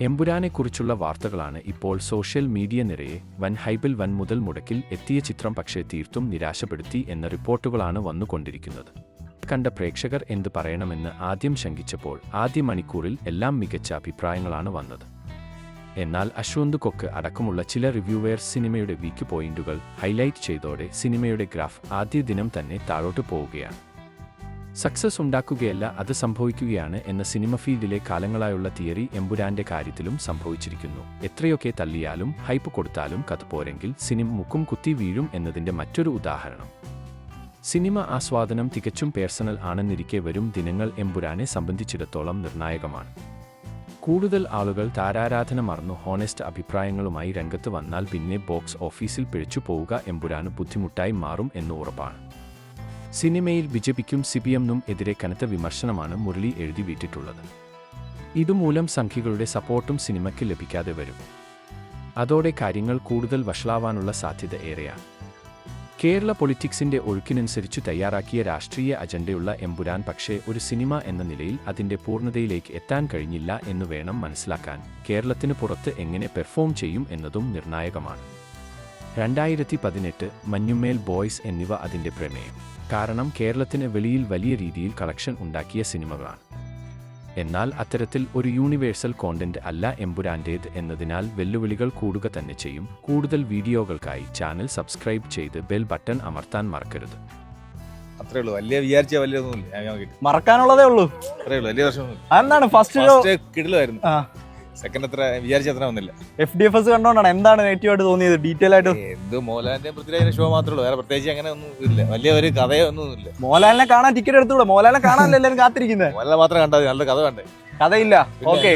എമ്പുരാനെക്കുറിച്ചുള്ള വാർത്തകളാണ് ഇപ്പോൾ social media നിരയെ വൻ ഹൈബിൽ വൻ മുതൽ മുടക്കിൽ എത്തിയ ചിത്രം പക്ഷേ തീർത്തും നിരാശപ്പെടുത്തി എന്ന റിപ്പോർട്ടുകളാണ് വന്നുകൊണ്ടിരിക്കുന്നത്. കണ്ട പ്രേക്ഷകർ എന്ത് പറയണമെന്ന് ആദ്യം ശങ്കിച്ചപ്പോൾ ആദ്യ മണിക്കൂറിൽ എല്ലാം മികച്ച അഭിപ്രായങ്ങളാണ് വന്നത്. എന്നാൽ അശ്വന്ത് കൊക്ക് അടക്കമുള്ള ചില റിവ്യൂവേഴ്സ് സിനിമയുടെ വീക്ക് പോയിന്റുകൾ ഹൈലൈറ്റ് ചെയ്തോടെ സിനിമയുടെ ഗ്രാഫ് ആദ്യ ദിനം തന്നെ താഴോട്ട് പോവുകയാണ്. സക്സസ് ഉണ്ടാക്കുകയല്ല അത് സംഭവിക്കുകയാണ് എന്ന സിനിമ ഫീൽഡിലെ കാലങ്ങളായുള്ള തിയറി എമ്പുരാന്റെ കാര്യത്തിലും സംഭവിച്ചിരിക്കുന്നു. എത്രയൊക്കെ തള്ളിയാലും ഹൈപ്പ് കൊടുത്താലും കഥ പോരെങ്കിൽ സിനിമ മുക്കും കുത്തി വീഴും എന്നതിന്റെ മറ്റൊരു ഉദാഹരണം. സിനിമ ആസ്വാദനം തികച്ചും പേഴ്സണൽ ആണെന്നിരിക്കെ വരും ദിനങ്ങൾ എമ്പുരാനെ സംബന്ധിച്ചിടത്തോളം നിർണായകമാണ്. കൂടുതൽ ആളുകൾ താരാരാധന മറന്നു ഹോണസ്റ്റ് അഭിപ്രായങ്ങളുമായി രംഗത്ത് വന്നാൽ പിന്നെ ബോക്സ് ഓഫീസിൽ പിഴച്ചു പോവുക എമ്പുരാന് ബുദ്ധിമുട്ടായി മാറും എന്ന് ഉറപ്പാണ്. സിനിമയിൽ ബിജെപിക്കും സിപിഎമ്മിനും എതിരെ കനത്ത വിമർശനമാണ് മുരളി എഴുതി വീട്ടിട്ടുള്ളത്. ഇതുമൂലം സംഖ്യകളുടെ സപ്പോർട്ടും സിനിമയ്ക്ക് ലഭിക്കാതെ വരും. അതോടെ കാര്യങ്ങൾ കൂടുതൽ വഷളാവാനുള്ള സാധ്യത ഏറെയാണ്. കേരള പൊളിറ്റിക്സിന്റെ ഒഴുക്കിനനുസരിച്ച് തയ്യാറാക്കിയ രാഷ്ട്രീയ അജണ്ടയുള്ള എമ്പുരാൻ പക്ഷേ ഒരു സിനിമ എന്ന നിലയിൽ അതിന്റെ പൂർണതയിലേക്ക് എത്താൻ കഴിഞ്ഞില്ല എന്ന് വേണം മനസ്സിലാക്കാൻ കേരളത്തിന് പുറത്ത് എങ്ങനെ പെർഫോം ചെയ്യും എന്നതും നിർണായകമാണ്. രണ്ടായിരത്തി പതിനെട്ട് മഞ്ഞുമേൽ ബോയ്സ് എന്നിവ അതിന്റെ പ്രമേയം. കാരണം കേരളത്തിന് വെളിയിൽ വലിയ രീതിയിൽ കളക്ഷൻ ഉണ്ടാക്കിയ സിനിമകളാണ്. എന്നാൽ അത്തരത്തിൽ ഒരു യൂണിവേഴ്സൽ കോണ്ടന്റ് അല്ല എമ്പുരാന്റേത് എന്നതിനാൽ വെല്ലുവിളികൾ കൂടുക തന്നെ ചെയ്യും. കൂടുതൽ വീഡിയോകൾക്കായി ചാനൽ സബ്സ്ക്രൈബ് ചെയ്ത് ബെൽ ബട്ടൺ അമർത്താൻ മറക്കരുത്. അത്രേ ഉള്ളൂ. വലിയ വിചാരിച്ച വലിയൊന്നുമില്ല. ഞാൻ നോക്കിയിട്ട്. മറക്കാനുള്ളതേ ഉള്ളൂ. അത്രേ ഉള്ളൂ. വലിയ ഫസ്റ്റ് ഫസ്റ്റ് കിടിലായിരുന്നു ആ. സെക്കൻഡ് അത്ര വിചാരിച്ച അത്ര ഒന്നുമില്ല എഫ് ഡി എഫ് എസ് കണ്ടോണ്ടാണ് എന്താണ് നെഗറ്റീവ് ആയിട്ട് തോന്നിയത്? ഡീറ്റെയിൽ ആയിട്ട്? എന്ത് മോഹൻലാലിന്റെ പൃഥ്വിരാജിന്റെ ഷോ മാത്രമേ ഉള്ളൂ. വേറെ പ്രത്യേകിച്ച് അങ്ങനെ ഒന്നും ഇല്ല. വലിയ ഒരു കഥയോ ഒന്നും ഇല്ല. മോഹൻലാലിനെ കാണാൻ ടിക്കറ്റ് എടുത്തുകൂടെ? മോഹൻലാലിനെ കാണാനല്ലേ എല്ലാവരും കാത്തിരിക്കുന്നത് മോഹൻലാൽ മാത്രം കണ്ടാൽ നല്ല കഥ കണ്ടേ. കഥയില്ല. ഓക്കെ